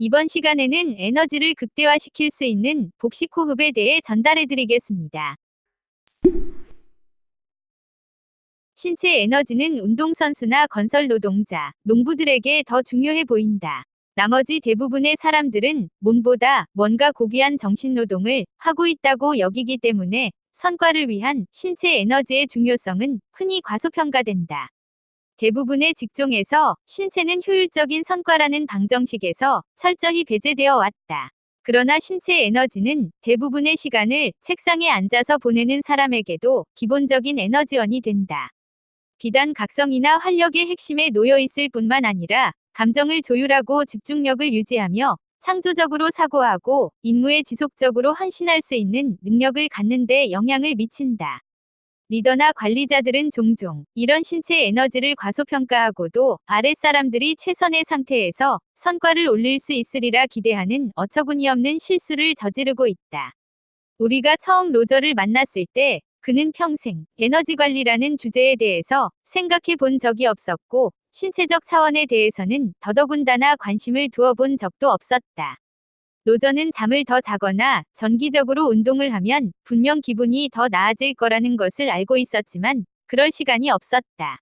이번 시간에는 에너지를 극대화시킬 수 있는 복식 호흡에 대해 전달해 드리겠습니다. 신체 에너지는 운동선수나 건설 노동자, 농부들에게 더 중요해 보인다. 나머지 대부분의 사람들은 몸보다 뭔가 고귀한 정신노동을 하고 있다고 여기기 때문에 선과를 위한 신체 에너지의 중요성은 흔히 과소평가된다. 대부분의 직종에서 신체는 효율적인 성과라는 방정식에서 철저히 배제되어 왔다. 그러나 신체 에너지는 대부분의 시간을 책상에 앉아서 보내는 사람에게도 기본적인 에너지원이 된다. 비단 각성이나 활력의 핵심에 놓여 있을 뿐만 아니라 감정을 조율하고 집중력을 유지하며 창조적으로 사고하고 임무에 지속적으로 헌신할 수 있는 능력을 갖는 데 영향을 미친다. 리더나 관리자들은 종종 이런 신체 에너지를 과소평가하고도 아랫사람들이 최선의 상태에서 성과를 올릴 수 있으리라 기대하는 어처구니없는 실수를 저지르고 있다. 우리가 처음 로저를 만났을 때 그는 평생 에너지 관리라는 주제에 대해서 생각해 본 적이 없었고 신체적 차원에 대해서는 더더군다나 관심을 두어 본 적도 없었다. 로저는 잠을 더 자거나 정기적으로 운동을 하면 분명 기분이 더 나아질 거라는 것을 알고 있었지만 그럴 시간이 없었다.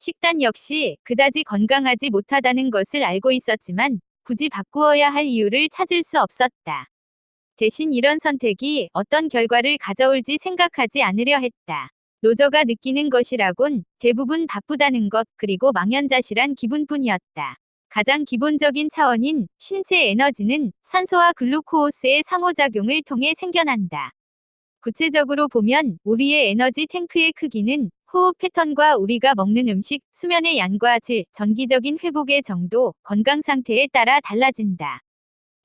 식단 역시 그다지 건강하지 못하다는 것을 알고 있었지만 굳이 바꾸어야 할 이유를 찾을 수 없었다. 대신 이런 선택이 어떤 결과를 가져올지 생각하지 않으려 했다. 로저가 느끼는 것이라곤 대부분 바쁘다는 것 그리고 망연자실한 기분뿐이었다. 가장 기본적인 차원인 신체 에너지는 산소와 글루코스의 상호작용을 통해 생겨난다. 구체적으로 보면 우리의 에너지 탱크의 크기는 호흡 패턴과 우리가 먹는 음식, 수면의 양과 질, 정기적인 회복의 정도, 건강 상태에 따라 달라진다.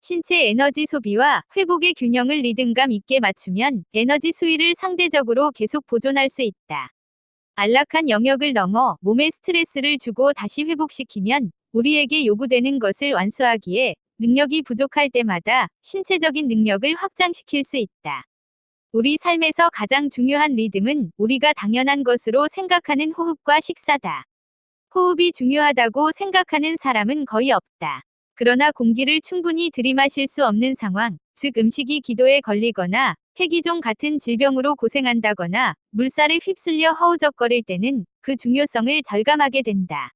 신체 에너지 소비와 회복의 균형을 리듬감 있게 맞추면 에너지 수위를 상대적으로 계속 보존할 수 있다. 안락한 영역을 넘어 몸에 스트레스를 주고 다시 회복시키면 우리에게 요구되는 것을 완수하기에 능력이 부족할 때마다 신체적인 능력을 확장시킬 수 있다. 우리 삶에서 가장 중요한 리듬은 우리가 당연한 것으로 생각하는 호흡과 식사다. 호흡이 중요하다고 생각하는 사람은 거의 없다. 그러나 공기를 충분히 들이마실 수 없는 상황, 즉 음식이 기도에 걸리거나 폐기종 같은 질병으로 고생한다거나 물살에 휩쓸려 허우적거릴 때는 그 중요성을 절감하게 된다.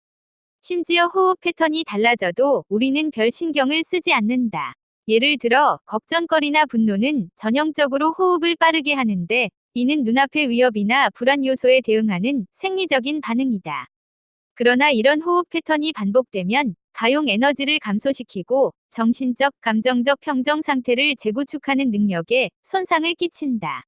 심지어 호흡 패턴이 달라져도 우리는 별 신경을 쓰지 않는다. 예를 들어 걱정거리나 분노는 전형적으로 호흡을 빠르게 하는데 이는 눈앞의 위협이나 불안 요소에 대응하는 생리적인 반응이다. 그러나 이런 호흡 패턴이 반복되면 가용 에너지를 감소시키고 정신적, 감정적 평정 상태를 재구축하는 능력에 손상을 끼친다.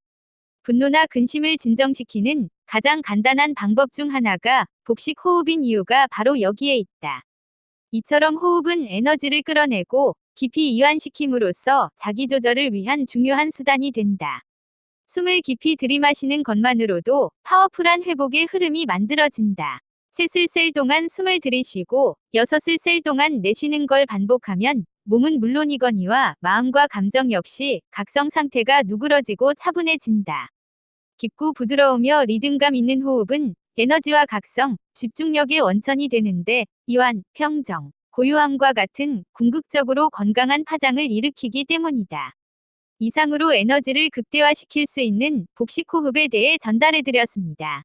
분노나 근심을 진정시키는 가장 간단한 방법 중 하나가 복식 호흡인 이유가 바로 여기에 있다. 이처럼 호흡은 에너지를 끌어내고 깊이 이완시킴으로써 자기 조절을 위한 중요한 수단이 된다. 숨을 깊이 들이마시는 것만으로도 파워풀한 회복의 흐름이 만들어진다. 셋을 셀 동안 숨을 들이쉬고 여섯을 셀 동안 내쉬는 걸 반복하면 몸은 물론이거니와 마음과 감정 역시 각성 상태가 누그러지고 차분해진다. 깊고 부드러우며 리듬감 있는 호흡은 에너지와 각성, 집중력의 원천이 되는데 이완, 평정, 고요함과 같은 궁극적으로 건강한 파장을 일으키기 때문이다. 이상으로 에너지를 극대화시킬 수 있는 복식 호흡에 대해 전달해드렸습니다.